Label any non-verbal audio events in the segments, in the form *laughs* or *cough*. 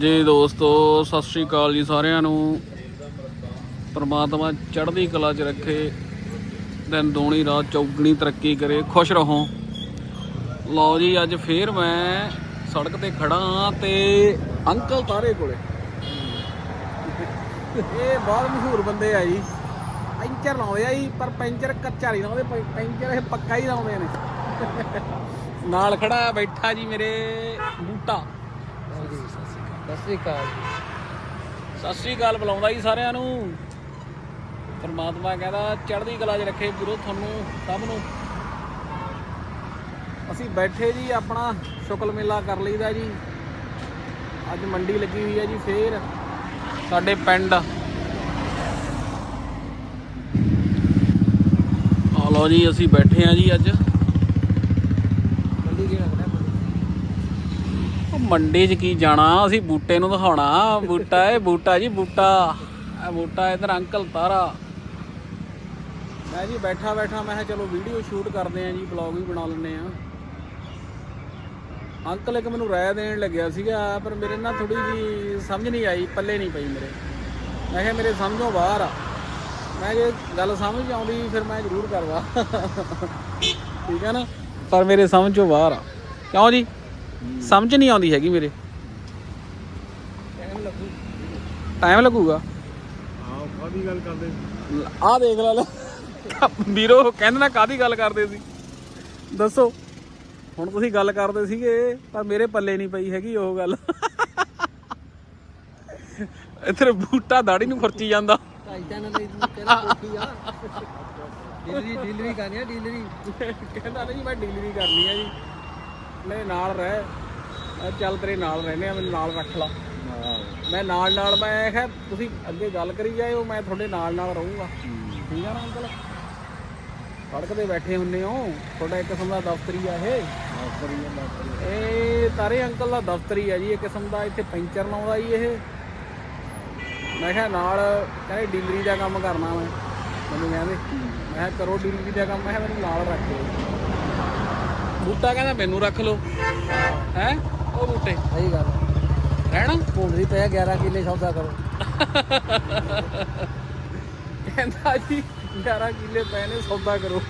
ਜੀ ਦੋਸਤੋ ਸਤਿ ਸ਼੍ਰੀ ਅਕਾਲ ਜੀ ਸਾਰਿਆਂ ਨੂੰ। ਪ੍ਰਮਾਤਮਾ ਚੜ੍ਹਦੀ ਕਲਾ 'ਚ ਰੱਖੇ ਦਿਨ ਦੋਣੀ ਰਾਤ ਚੌਗਣੀ ਤਰੱਕੀ ਕਰੇ ਖੁਸ਼ ਰਹੋ। ਲਓ ਜੀ ਅੱਜ ਫੇਰ ਮੈਂ ਸੜਕ ਤੇ ਖੜਾ ਹਾਂ ਤੇ ਅੰਕਲ ਤਾਰੇ ਕੋਲੇ। ਇਹ ਬਹੁਤ ਮਸ਼ਹੂਰ ਬੰਦੇ ਆ ਜੀ। ਪੈਂਚਰ ਲਾਉਂਦੇ ਆ ਜੀ ਪਰ ਪੈਂਚਰ ਕੱਚਾ ਨਹੀਂ ਲਾਉਂਦੇ ਪੈਂਚਰ ਇਹ ਪੱਕਾ ਹੀ ਲਾਉਂਦੇ ਨੇ। ਨਾਲ ਖੜਾ ਬੈਠਾ ਜੀ ਮੇਰੇ ਬੂਟਾ। ਸਤਿ ਸ੍ਰੀ ਅਕਾਲ। ਸਤਿ ਸ੍ਰੀ ਅਕਾਲ ਬੁਲਾਉਂਦਾ ਜੀ ਸਾਰਿਆਂ ਨੂੰ। ਪਰਮਾਤਮਾ ਕਹਿੰਦਾ, ਚੜ੍ਹਦੀ ਕਲਾ 'ਚ ਰੱਖੇ ਗੁਰੂ ਤੁਹਾਨੂੰ ਸਭ ਨੂੰ। ਅਸੀਂ ਬੈਠੇ ਜੀ ਆਪਣਾ ਸ਼ੁਕਲ ਮੇਲਾ ਕਰ ਲਈਦਾ ਜੀ। ਅੱਜ ਮੰਡੀ ਲੱਗੀ ਹੋਈ ਹੈ ਜੀ ਫੇਰ, ਸਾਡੇ ਪਿੰਡ। ਆ ਲਓ ਜੀ, ਅਸੀਂ ਬੈਠੇ ਆ ਜੀ ਅੱਜ ਮੰਡੀ ਕਿਹੜਾ ਖੜਾ ਉਹ ਮੰਡੀ 'ਚ ਕੀ ਜਾਣਾ? ਅਸੀਂ ਬੂਟੇ ਨੂੰ ਦਿਖਾਉਣਾ। ਬੂਟਾ ਇਹ ਬੂਟਾ ਜੀ, ਬੂਟਾ। ਇਹ ਬੂਟਾ ਇਧਰ ਅੰਕਲ ਤਾਰਾ। ਮੈਂ ਜੀ ਬੈਠਾ ਬੈਠਾ, ਮੈਂ ਕਿਹਾ ਚਲੋ ਵੀਡੀਓ ਸ਼ੂਟ ਕਰਦੇ ਆਂ ਜੀ ਬਲੌਗ ਵੀ ਬਣਾ ਲੈਂਦੇ ਆਂ। ਅੰਕਲ ਇੱਕ ਮੈਨੂੰ ਰਾਏ ਦੇਣ ਲੱਗਿਆ ਸੀਗਾ, ਪਰ ਮੇਰੇ ਨਾਲ ਥੋੜੀ ਜੀ ਸਮਝ ਨਹੀਂ ਆਈ, ਪੱਲੇ ਨਹੀਂ ਪਈ ਮੇਰੇ। ਮੈਂ ਕਿਹਾ ਮੇਰੇ ਸਮਝੋਂ ਬਾਹਰ ਆ। ਮੈਂ ਜੇ ਗੱਲ ਸਮਝ ਆਉਂਦੀ, ਫਿਰ ਮੈਂ ਜ਼ਰੂਰ ਕਰਵਾ ਠੀਕ ਹੈ ਨਾ? ਪਰ ਮੇਰੇ ਸਮਝੋਂ ਬਾਹਰ ਆ। ਕਿਉਂ ਜੀ? ਸਮਝ ਨਹੀਂ ਆਉਂਦੀ ਹੈਗੀ ਮੇਰੇ। ਟਾਈਮ ਲੱਗੂ। ਟਾਈਮ ਲੱਗੂਗਾ। ਹਾਂ ਕਾਦੀ ਗੱਲ ਕਰਦੇ ਆਹ ਦੇਖ ਲੈ ਲੈ। ਵੀਰੋ ਕਹਿੰਦੇ ਨਾ ਕਾਦੀ ਗੱਲ ਕਰਦੇ ਸੀ। ਦੱਸੋ। ਹੁਣ ਤੁਸੀਂ ਗੱਲ ਕਰਦੇ ਸੀਗੇ ਪਰ ਮੇਰੇ ਪੱਲੇ ਨਹੀਂ ਪਈ ਹੈਗੀ ਉਹ ਗੱਲ। ਇੱਥੇ ਬੂਟਾ ਦਾੜੀ ਨੂੰ ਖੁਰਚੀ ਜਾਂਦਾ। ਢਾਈ ਤਾਂ ਨਾ ਲਈ ਤੂੰ ਕਹਿੰਦਾ ਕੋਠੀ ਆ। ਡੀਲਰੀ ਡੀਲਰੀ ਕਰਨੀ ਆ ਡੀਲਰੀ ਕਹਿੰਦਾ ਨਹੀਂ ਮੈਂ ਡਿਲੀਵਰੀ ਕਰਨੀ ਹੈ ਜੀ। ਮੇਰੇ ਨਾਲ ਰਹਿ। ਮੈਂ ਚੱਲ ਤੇਰੇ ਨਾਲ ਰਹਿੰਦੇ ਆ ਮੈਨੂੰ ਨਾਲ ਰੱਖ ਲਾ। ਮੈਂ ਨਾਲ ਨਾਲ ਮੈਂ ਕਿਹਾ ਤੁਸੀਂ ਅੱਗੇ ਗੱਲ ਕਰੀ ਜਾਇਓ ਮੈਂ ਤੁਹਾਡੇ ਨਾਲ ਨਾਲ ਰਹੂੰਗਾ। ਠੀਕ ਆ ਨਾ ਅੰਕਲ? ਸੜਕ ਤੇ ਬੈਠੇ ਹੁੰਨੇ ਹੋ ਤੁਹਾਡਾ ਇੱਕ ਕਿਸਮ ਦਾ ਦਫ਼ਤਰੀ ਆ ਇਹ। ਇਹ ਤਾਰੇ ਅੰਕਲ ਦਾ ਦਫ਼ਤਰੀ ਆ ਜੀ ਇੱਕ ਕਿਸਮ ਦਾ ਇੱਥੇ ਪੈਂਚਰ ਲਾਉਂਦਾ ਜੀ ਇਹ। ਮੈਂ ਕਿਹਾ ਨਾਲ ਕਹਿੰਦੇ ਡੀਲਰੀ ਦਾ ਕੰਮ ਕਰਨਾ ਮੈਂ। ਮੈਨੂੰ ਕਹਿੰਦੇ ਮੈਂ ਕਰੋ ਡੀਲਰੀ ਦਾ ਕੰਮ ਮੈਂ ਮੈਨੂੰ ਨਾਲ ਰੱਖ ਲਓ ਬੂਟਾ ਕਹਿੰਦਾ ਮੈਨੂੰ ਰੱਖ ਲਓ। ਹੈ? ਉਹ ਬੂਟੇ। ਸਹੀ ਗੱਲ ਰਹਿਣਾ? ਭੁੰਡਰੀ ਪਿਆ 11 ਕਿੱਲੇ ਸੌਦਾ ਕਰੋ। ਕਹਿੰਦਾ ਜੀ 11 ਕਿੱਲੇ ਪਏ ਨੇ ਸੌਦਾ ਕਰੋ।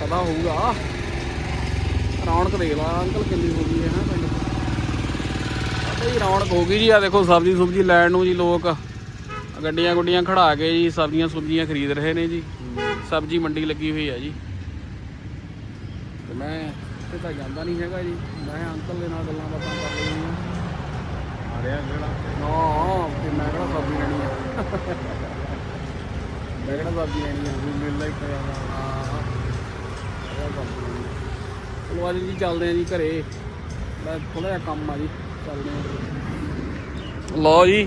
ਪਤਾ ਹੋਊਗਾ। ਰੌਣਕ ਦੇਖ ਲਾ ਅੰਕਲ ਕਿੰਨੀ ਹੋ ਗਈ ਹੈ ਨਾ ਪਿੰਡ ਬਈ ਰੌਣਕ ਹੋ ਗਈ ਜੀ ਆ ਦੇਖੋ ਸਬਜ਼ੀ ਸੁਬਜੀ ਲੈਣ ਨੂੰ ਜੀ ਲੋਕ। ਗੱਡੀਆਂ ਗੁੱਡੀਆਂ ਖੜਾ ਕੇ ਜੀ ਸਬਜ਼ੀਆਂ ਸੁਬਜ਼ੀਆਂ ਖਰੀਦ ਰਹੇ ਨੇ ਜੀ। ਸਬਜ਼ੀ ਮੰਡੀ ਲੱਗੀ ਹੋਈ ਹੈ ਜੀ। ਤੇ ਮੈਂ ਇੱਥੇ ਤਾਂ ਜਾਂਦਾ ਨਹੀਂ ਹੈਗਾ ਜੀ। ਮੈਂ ਅੰਕਲ ਦੇ ਨਾਲ ਗੱਲਾਂ ਬਾਤਾਂ ਕਰ ਰਹੀ ਹਾਂ। ਆ ਰਿਹਾ ਜਿਹੜਾ ਨਾ ਤੇ ਮੈਂ ਕਿਹੜਾ ਸਬਜ਼ੀ ਲੈਣੀ ਆ? ਮੈਂ ਕਿਹੜਾ ਸਬਜ਼ੀ ਲੈਣੀ ਆ? ਮੇਲਾ ਹੀ ਪਿਆ ਹਾਂ। ਚਲੋ ਅੱਜ ਜੀ ਚੱਲਦੇ ਆ ਜੀ ਘਰੇ। ਮੈਂ ਥੋੜਾ ਜਿਹਾ ਕੰਮ ਆ ਜੀ ਚੱਲਦੇ ਆ। ਲਓ ਜੀ।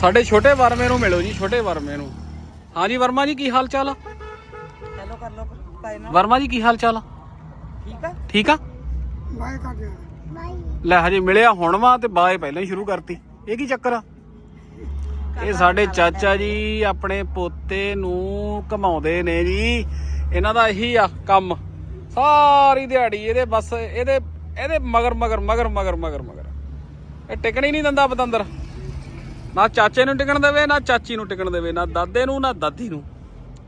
ਸਾਡੇ ਛੋਟੇ ਵਰਮੇ ਨੂੰ ਮਿਲੋ ਜੀ ਛੋਟੇ ਵਰਮੇ ਨੂੰ। ਹਾਂਜੀ ਵਰਮਾ ਜੀ ਕੀ ਹਾਲ ਚਾਲ ਆ? ਨਾ। ਵਰਮਾ ਜੀ ਕੀ ਹਾਲ ਚਾਲ ਆ? ਠੀਕ ਆ? ਠੀਕ ਆ? ਬਾਏ ਕਰ ਦੇ ਲੈ ਹਜੇ ਮਿਲਿਆ ਹੁਣ ਵਾ ਤੇ ਬਾਏ ਪਹਿਲਾਂ ਹੀ ਸ਼ੁਰੂ ਕਰਤੀ। ਇਹ ਕੀ ਚੱਕਰ ਆ? ਇਹ ਸਾਡੇ ਚਾਚਾ ਜੀ ਆਪਣੇ ਪੋਤੇ ਨੂੰ ਕਮਾਉਂਦੇ ਨੇ ਜੀ। ਇਹਨਾਂ ਦਾ ਇਹੀ ਆ ਕੰਮ। ਸਾਰੀ ਦਿਹਾੜੀ ਇਹਦੇ ਬਸ ਇਹਦੇ ਇਹਦੇ ਮਗਰ ਮਗਰ ਮਗਰ ਮਗਰ ਮਗਰ ਮਗਰ। ਇਹ ਟਿਕਣ ਹੀ ਨਹੀਂ ਦਿੰਦਾ ਪਤੰਦਰ। ਨਾ ਚਾਚੇ ਨੂੰ ਟਿਕਣ ਦੇਵੇ ਨਾ ਚਾਚੀ ਨੂੰ ਟਿਕਣ ਦੇਵੇ ਨਾ ਦਾਦੇ ਨੂੰ ਨਾ ਦਾਦੀ ਨੂੰ।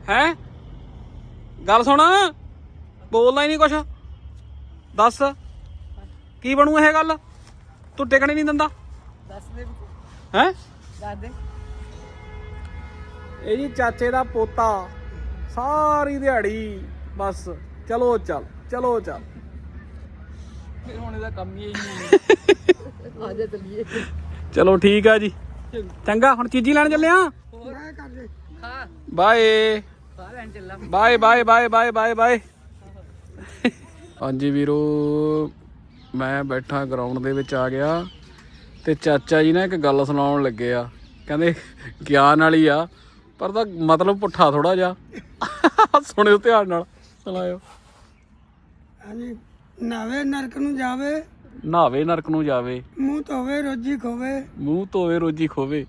ਹੈ? ਗੱਲ ਸੁਣ। ਬੋਲਦਾ ਹੀ ਨਹੀਂ ਕੁਛ। ਦੱਸ। ਕੀ ਬਣੂ ਇਹ ਗੱਲ? ਤੂੰ ਟਿਕਣ ਹੀ ਨਹੀਂ ਦਿੰਦਾ। ਦੱਸ ਦੇ। ਹੈ? ਦੱਸ ਦੇ। ਇਹ ਜੀ ਚਾਚੇ ਦਾ ਪੋਤਾ। ਸਾਰੀ ਦਿਹਾੜੀ। ਬਸ। ਚਲੋ ਚੱਲ। ਚਲੋ ਚੱਲ। ਫਿਰ ਹੁਣ ਇਹਦਾ ਕੰਮ ਹੀ ਨਹੀਂ *laughs* ਆ ਜਾ ਚਲੀਏ। ਚਲੋ ਠੀਕ ਆ ਜੀ। ਚੰਗਾ। ਹੁਣ ਚੀਜ਼ੀ ਲੈਣ ਚੱਲੇ ਆ। ਬਾਏ। ਬਾਹਰ ਐਂ ਚੱਲਾ। Bye bye bye bye bye bye. ਹਾਂਜੀ ਵੀਰੋ ਮੈਂ ਬੈਠਾ ਗਰਾਊਂਡ ਦੇ ਵਿੱਚ ਆ ਗਿਆ ਤੇ ਚਾਚਾ ਜੀ ਨਾ ਇੱਕ ਗੱਲ ਸੁਣਾਉਣ ਲੱਗੇ ਆ। ਕਹਿੰਦੇ ਗਿਆਨ ਵਾਲੀ ਆ ਪਰ ਤਾਂ ਮਤਲਬ ਪੁੱਠਾ ਥੋੜਾ ਜਿਹਾ। ਸੁਣਿਓ ਧਿਆਨ ਨਾਲ ਸੁਣਾਇਓ। ਹਾਂਜੀ ਨਾਵੇ ਨਰਕ ਨੂੰ ਜਾਵੇ ਨਹਾਵੇ ਨਰਕ ਨੂੰ ਜਾਵੇ। ਮੂੰਹ ਧੋਵੇ ਰੋਜੀ ਖੋਵੇ। ਮੂੰਹ ਧੋਵੇ ਰੋਜੀ ਖੋਵੇ।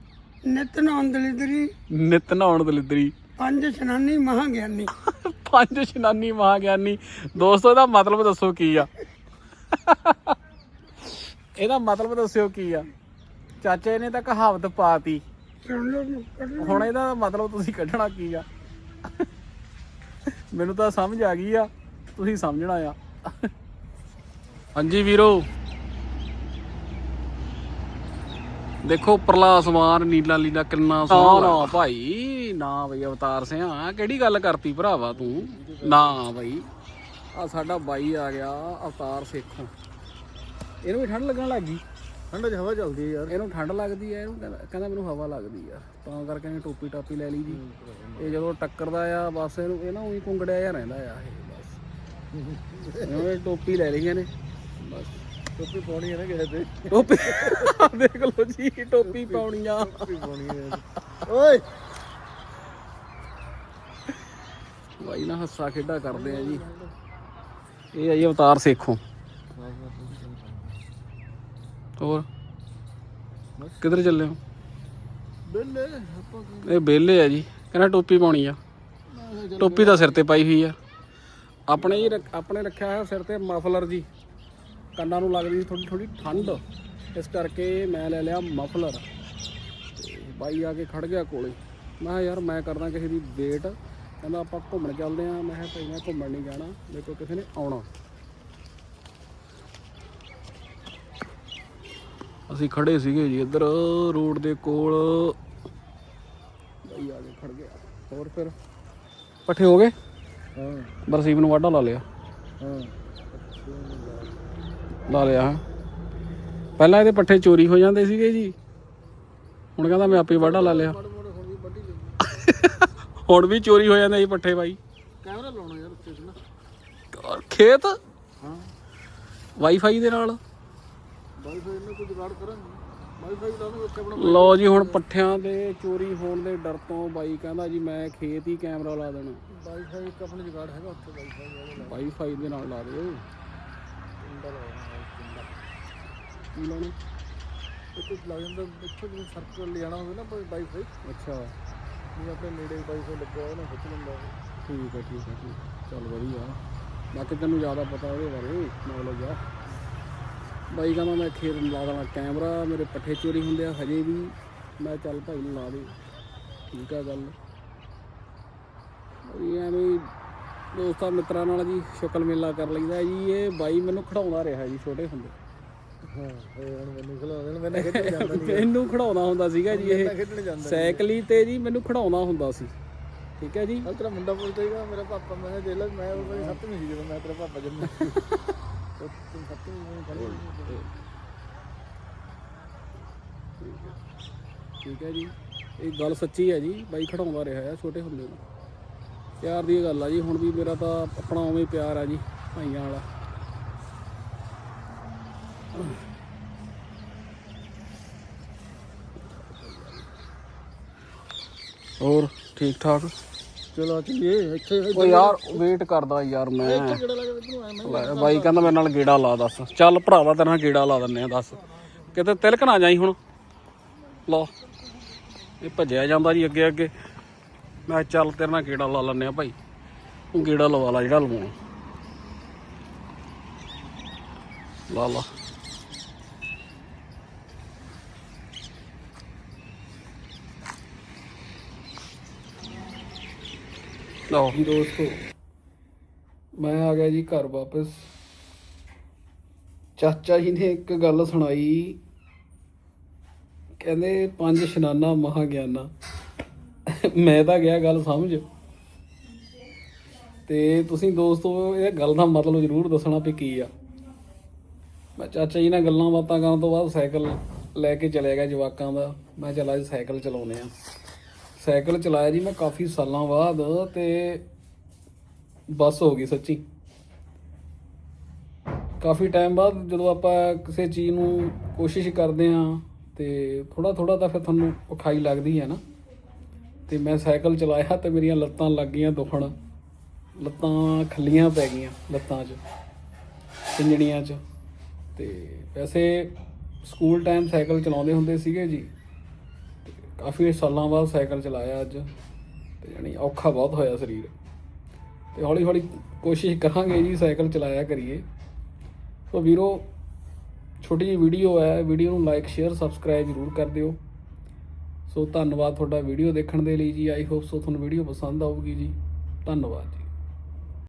ਨਿਤ ਨਹਾਉਣ ਦਲਿਦਰੀ ਨਿਤ ਨਹਾਉਣ ਦਲਿਦਰੀ ਪੰਜ ਸ਼ਨਾਨੀ ਮਹਾ ਗਿਆਨੀ ਪੰਜ ਇਸ਼ਨਾਨੀ ਮਹਾਗਿਆਨੀ। ਦੋਸਤੋ ਇਹਦਾ ਮਤਲਬ ਦੱਸੋ ਕੀ ਆ? ਇਹਦਾ ਮਤਲਬ ਦੱਸਿਓ ਕੀ ਆ? ਚਾਚੇ ਨੇ ਤਾਂ ਕਹਾਵਤ ਪਾਤੀ। ਹੁਣ ਇਹਦਾ ਮਤਲਬ ਤੁਸੀਂ ਕੱਢਣਾ ਕੀ ਆ? ਮੈਨੂੰ ਤਾਂ ਸਮਝ ਆ ਗਈ ਆ। ਤੁਸੀਂ ਸਮਝਣਾ ਆ। ਹਾਂਜੀ ਵੀਰੋ। ਦੇਖੋ ਉੱਪਰਲਾ ਅਸਮਾਨ ਨੀਲਾ ਨੀਲਾ ਕਿੰਨਾ ਸੋਹਣਾ ਨਾ ਭਾਈ ਨਾ ਬਈ ਅਵਤਾਰ ਸਿਆ ਕਿਹੜੀ ਗੱਲ ਕਰਤੀ ਭਰਾਵਾ ਤੂੰ? ਨਾ ਬਈ ਆ ਸਾਡਾ ਬਾਈ ਆ ਗਿਆ ਅਵਤਾਰ ਸੇਖੋਂ। ਇਹਨੂੰ ਵੀ ਠੰਡ ਲੱਗਣ ਲੱਗ ਗਈ। ਠੰਡਾ ਚ ਹਵਾ ਚੱਲਦੀ ਹੈ ਯਾਰ। ਇਹਨੂੰ ਠੰਡ ਲੱਗਦੀ ਹੈ ਇਹਨੂੰ ਕਹਿੰਦਾ ਕਹਿੰਦਾ ਮੈਨੂੰ ਹਵਾ ਲੱਗਦੀ ਆ। ਤਾਂ ਕਰਕੇ ਇਹਨੇ ਟੋਪੀ ਟਾਪੀ ਲੈ ਲਈ ਜੀ। ਇਹ ਜਦੋਂ ਟੱਕਰਦਾ ਆ ਬਸ ਇਹਨੂੰ ਇਹ ਨਾ ਉਹੀ ਕੁੰਗੜਿਆ ਜਿਹਾ ਰਹਿੰਦਾ ਆ ਇਹ ਬਸ। ਇਹਨੇ ਟੋਪੀ ਲੈ ਲਈ ਇਹਨੇ। ਬਸ। ਟੋਪੀ ਪਾਉਣੀ ਹੈ ਨਾ ਕਿਸੇ ਤੇ। ਟੋਪੀ ਦੇਖ ਲਓ ਜੀ ਟੋਪੀ ਪਾਉਣੀ ਆ ਟੋਪੀ ਪਾਉਣੀ ਹੈ। ਓਏ! ਬਾਈ ਨਾ ਹੱਸਾ ਖੇਡਾ ਕਰਦੇ ਆ ਜੀ। ਇਹ ਆ ਜੀ ਅਵਤਾਰ ਸੇਖੋਂ। ਹੋਰ? ਕਿੱਧਰ ਚੱਲੇ ਹੋ? ਬਿੱਲੇ ਆਪਾਂ ਇਹ ਬੇਲੇ ਆ ਜੀ। ਕਹਿੰਦਾ ਟੋਪੀ ਪਾਉਣੀ ਆ। ਟੋਪੀ ਤਾਂ ਸਿਰ ਤੇ ਪਾਈ ਹੋਈ ਆ। ਆਪਣੇ ਜੀ ਆਪਣੇ ਰੱਖਿਆ ਹੋਇਆ ਸਿਰ ਤੇ ਮਫਲਰ ਜੀ। ਕੰਨਾਂ ਨੂੰ ਲੱਗਦੀ ਥੋੜੀ ਥੋੜੀ ਠੰਡ। ਇਸ ਕਰਕੇ ਮੈਂ ਲੈ ਲਿਆ ਮਫਲਰ। ਬਾਈ ਆ ਕੇ ਖੜ ਗਿਆ ਕੋਲੇ। ਮੈਂ ਕਿਹਾ ਯਾਰ ਮੈਂ ਕਰਦਾ ਕਿਸੇ ਦੀ ਵੇਟ। ਕਹਿੰਦਾ ਆਪਾਂ ਘੁੰਮਣ ਚੱਲਦੇ ਆ। ਮੈਂ ਕਿਹਾ ਭਾਈ ਮੈਂ ਘੁੰਮਣ ਨਹੀਂ ਜਾਣਾ। ਮੇਰੇ ਕੋਲ ਕਿਸੇ ਨੇ ਆਉਣਾ। ਅਸੀਂ ਖੜੇ ਸੀਗੇ ਜੀ ਇੱਧਰ ਰੋਡ ਦੇ ਕੋਲ। ਬਾਈ ਆ ਕੇ ਖੜ ਗਿਆ। ਹੋਰ ਫਿਰ? ਪੱਠੇ ਹੋ ਗਏ? ਹਾਂ। ਬਰਸੀਬ ਨੂੰ ਵਾਢਾ ਲਾ ਲਿਆ। ਹਾਂ। ਲਾ ਲਿਆ ਹਾਂ। ਪਹਿਲਾਂ ਇਹਦੇ ਪੱਠੇ ਚੋਰੀ ਹੋ ਜਾਂਦੇ ਸੀਗੇ ਜੀ। ਹੁਣ ਕਹਿੰਦਾ ਮੈਂ ਆਪੇ ਵਾਢਾ ਲਾ ਲਿਆ। ਹੁਣ ਵੀ ਚੋਰੀ ਹੋ ਜਾਂਦੇ ਜੀ ਪੱਠੇ ਬਾਈ। ਕੈਮਰਾ ਲਾਉਣਾ ਯਾਰ ਉੱਤੇ ਨਾ। ਖੇਤ? ਹਾਂ। ਵਾਈਫਾਈ ਦੇ ਨਾਲ? ਵਾਈਫਾਈ ਨੂੰ ਕੋਈ ਜੁਗਾੜ ਕਰਾਂਗੇ। ਲਓ ਜੀ ਹੁਣ ਪੱਠਿਆਂ ਦੇ ਚੋਰੀ ਹੋਣ ਦੇ ਡਰ ਤੋਂ ਬਾਈ ਕਹਿੰਦਾ ਜੀ ਮੈਂ ਖੇਤ ਹੀ ਕੈਮਰਾ ਲਾ ਦੇਣਾ। ਵਾਈਫਾਈ ਇੱਕ ਆਪਣਾ ਜੁਗਾੜ ਹੈਗਾ ਉੱਥੇ ਲਾ ਵਾਈਫਾਈ ਦੇ ਨਾਲ ਲਾ ਦਿਓ। ਕੁੰਡਾ ਲਾਉਣਾ ਕੁੰਡਾ ਕੀ ਲਾਉਣਾ? ਇੱਥੇ ਲੱਗ ਜਾਂਦਾ ਇੱਥੇ ਜਿਵੇਂ ਸਰਕਲ ਲਿਆਣਾ ਹੋਵੇ ਨਾ ਵਾਈਫਾਈ ਅੱਛਾ। ਜਿਵੇਂ ਆਪਣੇ ਨੇੜੇ ਵਾਈਫਾਈ ਲੱਗਾ ਹੋਇਆ ਨਾ ਖਿੱਚ ਲੈਂਦਾ ਉਹ। ਠੀਕ ਹੈ ਠੀਕ ਹੈ ਠੀਕ ਹੈ। ਚੱਲ ਵਧੀਆ। ਬਾਕੀ ਤੈਨੂੰ ਜ਼ਿਆਦਾ ਪਤਾ ਉਹਦੇ ਬਾਰੇ ਨੌਲੇਜ ਆ। ਬਾਈ ਕਹਿੰਦਾ ਮੈਂ ਖੇਤ ਲਾ ਦੇਣਾ ਕੈਮਰਾ ਮੇਰੇ ਪੱਠੇ ਚੋਰੀ ਹੁੰਦੇ ਆ ਹਜੇ ਵੀ। ਮੈਂ ਚੱਲ ਭਾਈ ਨੂੰ ਲਾ ਦੇ। ਠੀਕ ਆ ਗੱਲ ਬਈ ਐਵੇਂ ਹੀ ਦੋਸਤਾਂ ਮਿੱਤਰਾਂ ਨਾਲ ਜੀ ਸ਼ੁਕਲ ਮੇਲਾ ਕਰ ਲਈਦਾ ਜੀ। ਇਹ ਬਾਈ ਮੈਨੂੰ ਖੜਾਉਂਦਾ ਰਿਹਾ ਜੀ ਛੋਟੇ ਹੁੰਦੇ। ਹਾਂ ਇਹ ਹੁਣ ਮੈਨੂੰ ਖਿਲਾ ਦੇਣ ਮੈਂ ਖੇਡਣ ਜਾਂਦਾ ਨਹੀਂ ਇਹਨੂੰ ਖੜਾਉਂਦਾ ਹੁੰਦਾ ਸੀਗਾ ਜੀ ਇਹ। ਮੈਂ ਖੇਡਣ ਜਾਂਦਾ ਸਾਈਕਲੀ ਤੇ ਜੀ ਮੈਨੂੰ ਖੜਾਉਂਦਾ ਹੁੰਦਾ ਸੀ। ਠੀਕ ਹੈ ਜੀ? ਤੇਰਾ ਮੁੰਡਾ ਪੁੱਛਦਾ ਸੀਗਾ ਮੇਰਾ ਪਾਪਾ ਮੈਂ ਕਿਹਾ ਦੇਖ ਮੈਂ ਉਹ ਵਾਰੀ ਸੱਤਵੀਂ ਸੀ ਜਦੋਂ ਮੈਂ ਤੇਰਾ ਪਾਪਾ ਜੰਮਿਆ। ਤੂੰ ਸੱਤਵੀਂ ਵਿੱਚ ਖੜੀ ਠੀਕ ਹੈ ਜੀ। ਇਹ ਗੱਲ ਸੱਚੀ ਹੈ ਜੀ ਬਾਈ ਖੜਾਉਂਦਾ ਰਿਹਾ ਆ ਛੋਟੇ ਹੁੰਦੇ ਨੂੰ। ਪਿਆਰ ਦੀ ਗੱਲ ਆ ਜੀ। ਹੁਣ ਵੀ ਮੇਰਾ ਤਾਂ ਆਪਣਾ ਉਵੇਂ ਪਿਆਰ ਆ ਜੀ ਭਾਈਆਂ ਵਾਲਾ। ਹੋਰ ਠੀਕ ਠਾਕ ਚਲੋ ਚਲੀਏ। ਇੱਥੇ ਓ ਯਾਰ ਵੇਟ ਕਰਦਾ ਯਾਰ ਮੈਂ। ਕਿਹੜਾ ਲੱਗਾ ਤੈਨੂੰ ਐ ਮੈਂ। ਲੈ, ਬਾਈ ਕਹਿੰਦਾ ਮੇਰੇ ਨਾਲ ਗੇੜਾ ਲਾ ਦੱਸ। ਚੱਲ ਭਰਾਵਾ ਤੇਰੇ ਨਾਲ ਗੇੜਾ ਲਾ ਦਿੰਨੇ ਆ ਦੱਸ। ਕਿਤੇ ਤਿਲਕ ਨਾ ਜਾਈ ਹੁਣ। ਲਓ। ਇਹ ਭੱਜਿਆ ਜਾਂਦਾ ਜੀ ਅੱਗੇ ਅੱਗੇ ਮੈਂ ਚੱਲ ਤੇਰੇ ਨਾਲ ਗੇੜਾ ਲਾ ਲੈਨੇ ਆ ਭਾਈ। ਤੂੰ ਗੇੜਾ ਲਵਾ ਲਾ ਜਿਹੜਾ ਲਵਾਉਣਾ। ਲਾ ਲਾ। ਲਓ। ਦੋਸਤੋ, ਮੈਂ ਆ ਗਿਆ ਜੀ ਘਰ ਵਾਪਸ। ਚਾਚਾ ਜੀ ਨੇ ਇੱਕ ਗੱਲ ਸੁਣਾਈ। ਕਹਿੰਦੇ, ਪੰਜ ਸਨਾਨਾ ਮਹਾ ਗਿਆਨਾ ਮੈਂ ਤਾਂ ਗਿਆ ਗੱਲ ਸਮਝ। ਤੇ ਤੁਸੀਂ ਦੋਸਤੋ, ਇਹ ਗੱਲ ਦਾ ਮਤਲਬ ਜ਼ਰੂਰ ਦੱਸਣਾ ਵੀ ਕੀ ਆ। ਮੈਂ ਚਾਚਾ ਜੀ ਨਾਲ ਗੱਲਾਂ ਬਾਤਾਂ ਕਰਨ ਤੋਂ ਬਾਅਦ ਸਾਈਕਲ ਲੈ ਕੇ ਚਲਿਆ ਗਿਆ ਜਵਾਕਾਂ ਦਾ। ਮੈਂ ਚਲਾ ਜੀ ਸਾਈਕਲ ਚਲਾਉਨੇ ਆ ਸਾਈਕਲ ਚਲਾਇਆ ਜੀ ਮੈਂ ਕਾਫੀ ਸਾਲਾਂ ਬਾਅਦ ਤੇ ਬੱਸ ਹੋ ਗਈ ਸੱਚੀ। ਕਾਫੀ ਟਾਈਮ ਬਾਅਦ ਜਦੋਂ ਆਪਾਂ ਕਿਸੇ ਚੀਜ਼ ਨੂੰ ਕੋਸ਼ਿਸ਼ ਕਰਦੇ ਆ ਤੇ ਥੋੜਾ ਥੋੜਾ ਤਾਂ ਫਿਰ ਤੁਹਾਨੂੰ ਔਖਾਈ ਲੱਗਦੀ ਹੈ ਨਾ। ਤੇ ਮੈਂ ਸਾਈਕਲ ਚਲਾਇਆ ਤੇ ਮੇਰੀਆਂ ਲੱਤਾਂ ਲੱਗ ਗਈਆਂ ਦੁਖਣ। ਲੱਤਾਂ ਖੱਲੀਆਂ ਪੈ ਗਈਆਂ ਲੱਤਾਂ 'ਚ, ਪਿੰਜਣੀਆਂ 'ਚ। ਤੇ ਵੈਸੇ ਸਕੂਲ ਟਾਈਮ ਸਾਈਕਲ ਚਲਾਉਂਦੇ ਹੁੰਦੇ ਸੀਗੇ ਜੀ। ਤੇ ਕਾਫੀ ਸਾਲਾਂ ਬਾਅਦ ਸਾਈਕਲ ਚਲਾਇਆ ਅੱਜ। ਤੇ ਯਾਨੀ ਔਖਾ ਬਹੁਤ ਹੋਇਆ ਸਰੀਰ। ਤੇ ਹੌਲੀ ਹੌਲੀ ਕੋਸ਼ਿਸ਼ ਕਰਾਂਗੇ ਜੀ ਸਾਈਕਲ ਚਲਾਇਆ ਕਰੀਏ। ਸੋ ਵੀਰੋ, ਛੋਟੀ ਜਿਹੀ ਵੀਡੀਓ ਹੈ। ਵੀਡੀਓ ਨੂੰ ਲਾਈਕ ਸ਼ੇਅਰ ਸਬਸਕ੍ਰਾਈਬ ਜ਼ਰੂਰ ਕਰ ਦਿਓ। ਸੋ ਧੰਨਵਾਦ ਤੁਹਾਡਾ ਵੀਡੀਓ ਦੇਖਣ ਦੇ ਲਈ ਜੀ। ਆਈ ਹੋਪ ਸੋ ਤੁਹਾਨੂੰ ਵੀਡੀਓ ਪਸੰਦ ਆਊਗੀ ਜੀ। ਧੰਨਵਾਦ ਜੀ।